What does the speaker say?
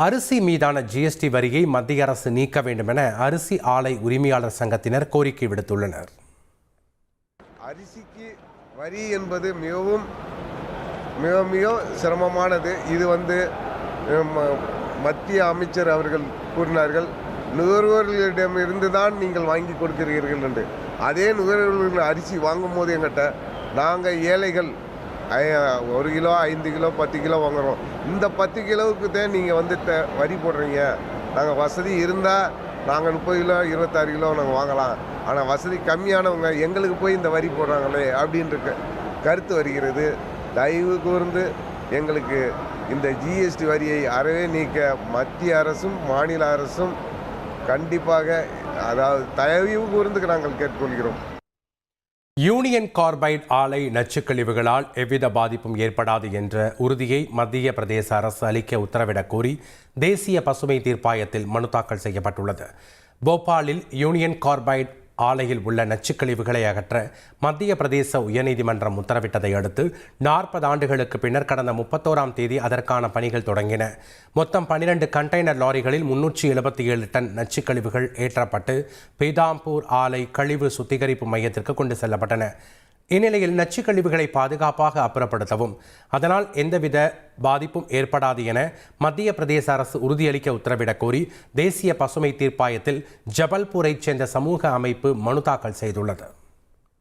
அரிசி மீதான ஜிஎஸ்டி வரியை மத்திய அரசு நீக்க வேண்டும் என அரிசி ஆலை உரிமையாளர் சங்கத்தினர் கோரிக்கை விடுத்துள்ளனர். அரிசிக்கு வரி என்பது மிகவும் மிக மிக சிரமமானது. இது வந்து மத்திய அமைச்சர் அவர்கள் கூறினார்கள் நுகர்வோர்களிடமிருந்து தான் நீங்கள் வாங்கி கொடுக்கிறீர்கள் என்று. அதே நுகர்வோர்கள் அரிசி வாங்கும் போது எங்கிட்ட நாங்கள் ஏழைகள் ஒரு கிலோ ஐந்து கிலோ பத்து கிலோ வாங்குறோம். இந்த பத்து கிலோவுக்கு தான் நீங்கள் த வரி போடுறீங்க. நாங்கள் வசதி இருந்தால் நாங்கள் முப்பது கிலோ இருபத்தாறு கிலோ நாங்கள் வாங்கலாம். ஆனால் வசதி கம்மியானவங்க எங்களுக்கு போய் இந்த வரி போடுறாங்களே அப்படின்ற கருத்து வருகிறது. தயவு கூர்ந்து எங்களுக்கு இந்த ஜிஎஸ்டி வரியை அறவே நீக்க மத்திய அரசும் மாநில அரசும் கண்டிப்பாக அதாவது தயவு கூர்ந்து நாங்கள் கேட்டுக்கொள்கிறோம். யூனியன் கார்பைட் ஆலை நச்சுக்கழிவுகளால் எவ்வித பாதிப்பும் ஏற்படாது என்ற உறுதியை மத்திய பிரதேச அரசு அளிக்க உத்தரவிடக் கோரி தேசிய பசுமை தீர்ப்பாயத்தில் மனு தாக்கல் செய்யப்பட்டுள்ளது. போபாலில் யூனியன் கார்பைட் ஆலையில் உள்ள நச்சுக்கழிவுகளை அகற்ற மத்திய பிரதேச உயர்நீதிமன்றம் உத்தரவிட்டதை அடுத்து நாற்பது ஆண்டுகளுக்கு பின்னர் கடந்த முப்பத்தோராம் தேதி அதற்கான பணிகள் தொடங்கின. மொத்தம் பனிரெண்டு கண்டெய்னர் லாரிகளில் முன்னூற்றி எழுபத்தி ஏழு டன் நச்சுக்கழிவுகள் ஏற்றப்பட்டு பீதாம்பூர் ஆலை கழிவு சுத்திகரிப்பு மையத்திற்கு கொண்டு செல்லப்பட்டன. இந்நிலையில் நச்சுக்கழிவுகளை பாதுகாப்பாக அப்புறப்படுத்தவும் அதனால் எந்தவித பாதிப்பும் ஏற்படாது என மத்திய பிரதேச அரசு உறுதியளிக்க உத்தரவிடக் கோரி தேசிய பசுமை தீர்ப்பாயத்தில் ஜபல்பூரைச் சேர்ந்த சமூக அமைப்பு மனு தாக்கல் செய்துள்ளது.